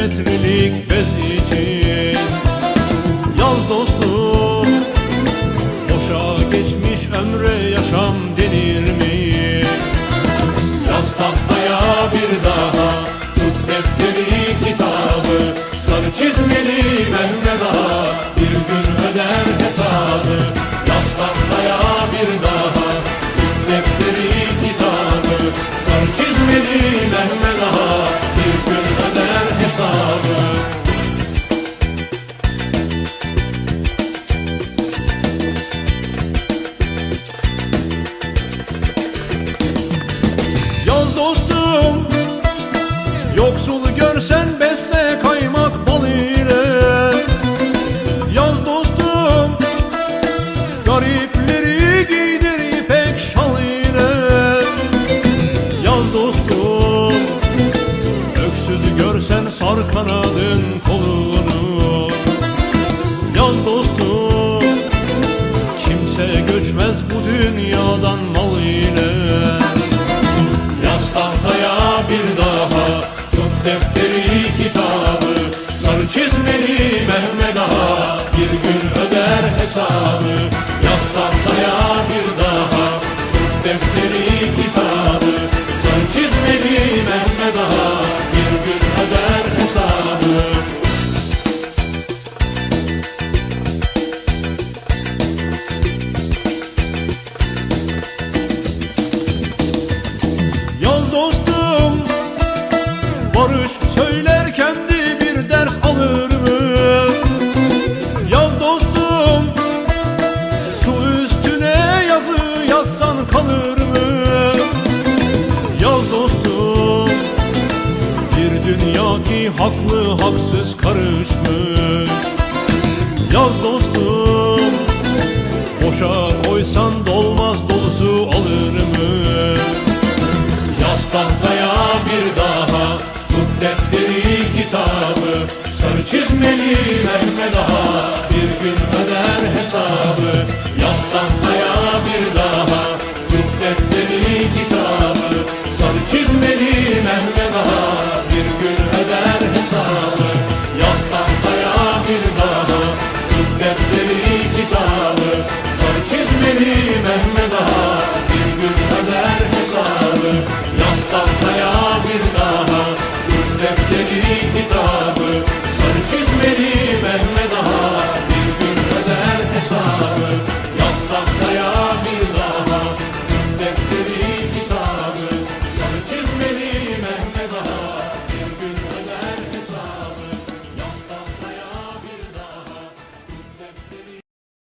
beş metrelik bez için. Yaz dostum Boşa geçmiş ömre yaşam denir mi? Yaz tahtaya bir daha Tut defteri kitabı. Sarı çizmeli Mehmet Ağa Bir gün öder hesabı. Yaz tahtaya bir daha Tut defteri kitabı. Sarı çizmeli Yoksul görsen besle kaymak bal ile. Yaz dostum Garipleri giydir ipek şal ile. Yaz dostum Öksüzü görsen sar kanadın kolunu. Yaz dostum Kimse göçmez bu dünyadan mal ile defteri kitabı Sarı çizmeli Mehmet Ağa Bir gün öder hesabı Dünya ki haklı haksız karışmış. Yaz dostum Boşa koysan dolmaz dolusu alır mı? Yaz tahtaya bir daha Tut defteri kitabı. Sarı çizmeli Mehmet Ağa Bir gün öder hesabı. Yaz tahtaya bir daha Tut defteri kitabı. Sarı çizmeli Mehmet Ağa Bir gün